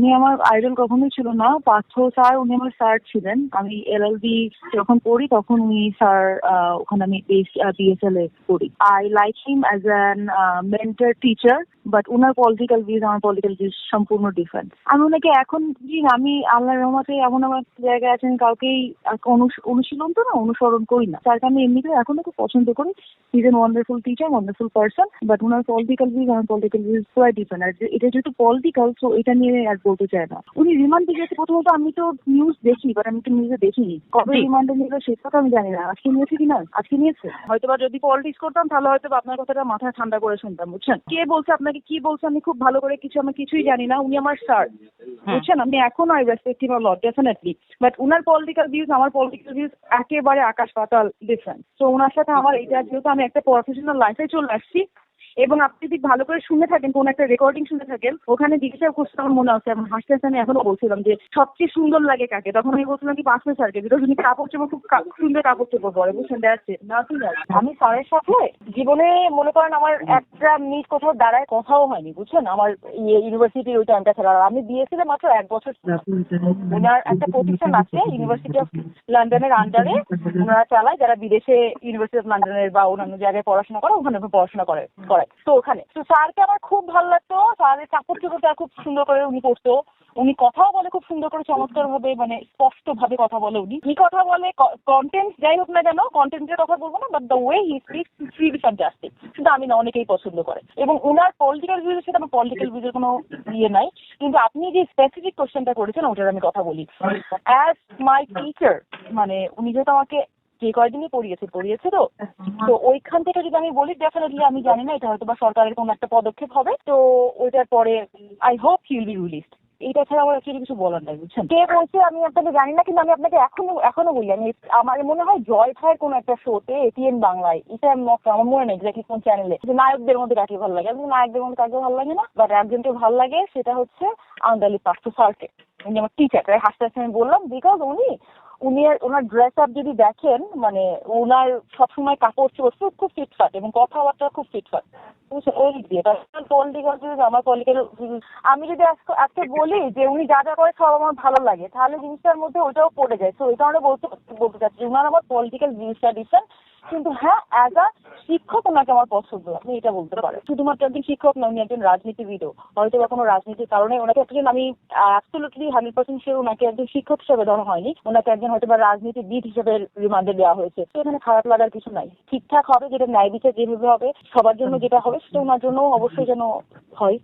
উনি আমার আইডল কখনোই ছিল না। পার্থ স্যার, উনি আমার স্যার ছিলেন। আমি এলএলবি যখন পড়ি, তখন উনি স্যার ওখানে আমি বিএসএল এ পড়ি। I like him as an mentor teacher but owner political views আমার পলিটিক্যাল ভিউজ সম্পূর্ণ ডিফারেন্ট আমি ওনাকে এখন আমি আল্লাহ রহমতে এমন আমার জায়গায় আছেন, কাউকেই অনু- অনুশীলন তো না, অনুসরণ করি না। স্যারকে আমি এমনিতে এখনও খুব পছন্দ করি। Is an wonderful teacher wonderful person but owner political views আমার পলিটিক্যাল ভিউজ পুরাই ডিফারেন্ট আর এটা যেহেতু পলিটিক্যাল তো এটা নিয়ে আর বলতে চায় না। উনি রিমান্ডে গেছে প্রথমত আমি তো নিউজ দেখি বাট আমি তো নিউজে দেখিনি। কবে। রিমান্ডে নিল সেটা তো আমি জানি না। আজকে নিয়েছে কিনা আজকে নিয়েছে। হয়তো বা যদি পলিটিক্স করতাম তাহলে হয়তো আপনার কথাটা মাথায় ঠান্ডা করে শুনতাম বুঝছেন? কে বলছে আপনাকে কি বলছে আমি খুব ভালো করে কিছু আমি কিছুই জানি না। উনি আমার স্যার বুঝছেন? আমি এখনও I respect him lot definitely but উনার পলিটিক্যাল ভিউজ আমার পলিটিক্যাল ভিউজ একেবারে আকাশ পাতাল ডিফারেন্ট তো ওনার সাথে আমার এটা যেহেতু আমি একটা প্রফেশনাল লাইফে চলে আসছি এবং আপনি যদি ভালো করে শুনে থাকেন কোন একটা রেকর্ডিং শুনে থাকেন ওখানে জিজ্ঞাসা করতে আমার মনে আছে এবং হাসতে হাসতে আমি এখনও বলছিলাম যে সবচেয়ে সুন্দর লাগে কাকে? তখন আমি বলছিলাম কি পাঁচ স্যারকে বিকজ উনি কাপড় চোপড় খুব সুন্দর কাপড় চোপড় পরে বুঝছেন? দেখছে না ঠিক আছে। আমি স্যারের সাথে জীবনে মনে করেন আমার একটা মিনিট কোথাও দাঁড়ায় কথাও হয়নি বুঝছেন? আমার ইয়ে ইউনিভার্সিটির ওই টাইমটা ছাড়া আর আমি দিয়েছিলাম মাত্র এক বছর ওনার একটা প্রতিষ্ঠান আছে ইউনিভার্সিটি অফ লন্ডনের আন্ডারে ওনারা চালায় যারা বিদেশে ইউনিভার্সিটি অফ লন্ডনের বা অন্যান্য জায়গায় পড়াশোনা করে ওখানে ওখানে পড়াশোনা করে করায় তো ওখানে। তো স্যারকে আমার খুব ভালো লাগতো। স্যারের কাপড় চোপড়টা খুব সুন্দর করে উনি পড়তো উনি কথাও বলে খুব সুন্দর করে চমৎকার ভাবে মানে স্পষ্ট ভাবে কথা বলে উনি। কি কথা বলে কন্টেন্ট যাই হোক না কেন কন্টেন্টের কথা বলব না but the way he speaks really fantastic কিন্তু আমি না, অনেকেই পছন্দ করে। এবং উনার পলিটিক্যাল ভিউজের সাথে আমার পলিটিক্যাল ভিউজের কোনো ইয়ে নাই। কিন্তু আপনি যে স্পেসিফিক কোশ্চেনটা করেছেন, ওটার আমি কথা বলি। অ্যাজ মাই টিচার মানে উনি যেহেতু আমাকে যে কয়দিনই পড়িয়েছে পড়িয়েছে তো? তো ওইখান থেকে যদি আমি বলি ডেফিনেটলি আমি জানি না এটা হয়তো বা সরকারের কোনো একটা পদক্ষেপ হবে। তো ওইটার পরে I hope he'll be released এইটা ছাড়া আমার অ্যাকচুয়ালি কিছু বলার নাই বুঝছেন? কে বলছে আমি আপনাকে জানি না কিন্তু আমি আপনাকে এখনও এখনও বলি আমি আমার মনে হয় জয় ভাইয়ের কোনো একটা শোতে এটিএন বাংলায় এটা আমার মনে নেই এক্স্যাক্টলি কোন চ্যানেলে যে নায়কদের মধ্যে কাকে ভালো লাগে? আমি নায়কদের মধ্যে কাকে ভালো লাগে না? বাট একজনকে ভালো লাগে সেটা হচ্ছে আন্দালি পার্থ স্যারকে উনি আমার টিচার তাই হাসতে হাসতে আমি বললাম বিকজ উনি উনি ওনার ড্রেস আপ যদি দেখেন মানে ওনার সবসময় কাপড় চোপড় খুব ফিটফাট এবং কথাবার্তা খুব ফিটফাট ওই দিয়ে পলিটিক্যাল আমার পলিটিক্যাল আমি যদি আজকে আজকে বলি যে উনি যা যা করে সব আমার ভালো লাগে, তাহলে জিনিসটার মধ্যে ওটাও পড়ে যায়। তো এই কারণে বলতে বলতে চাচ্ছি উনার আমার পলিটিক্যাল জিনিসটা ডিফারেন্ট কিন্তু হ্যাঁ অ্যাজ আ শিক্ষক ওনাকে আমার পছন্দ, আপনি এটা বলতে পারেন। শুধুমাত্র একজন শিক্ষক না উনি একজন রাজনীতিবিদও। হয়তো বা কোনো রাজনীতির কারণে ওনাকে একজন আমি অ্যাবসলুটলি হান্ড্রেড পার্সেন্ট শিওর ওনাকে একজন শিক্ষক হিসেবে ধরা হয়নি। ওনাকে একজন হয়তো বা রাজনীতিবিদ হিসেবে রিমান্ডে দেওয়া হয়েছে। তো এখানে খারাপ লাগার কিছু নাই। ঠিকঠাক হবে, যেটা ন্যায় বিচার যেভাবে হবে, সবার জন্য যেটা হবে, সেটা ওনার জন্য অবশ্যই যেন হয়।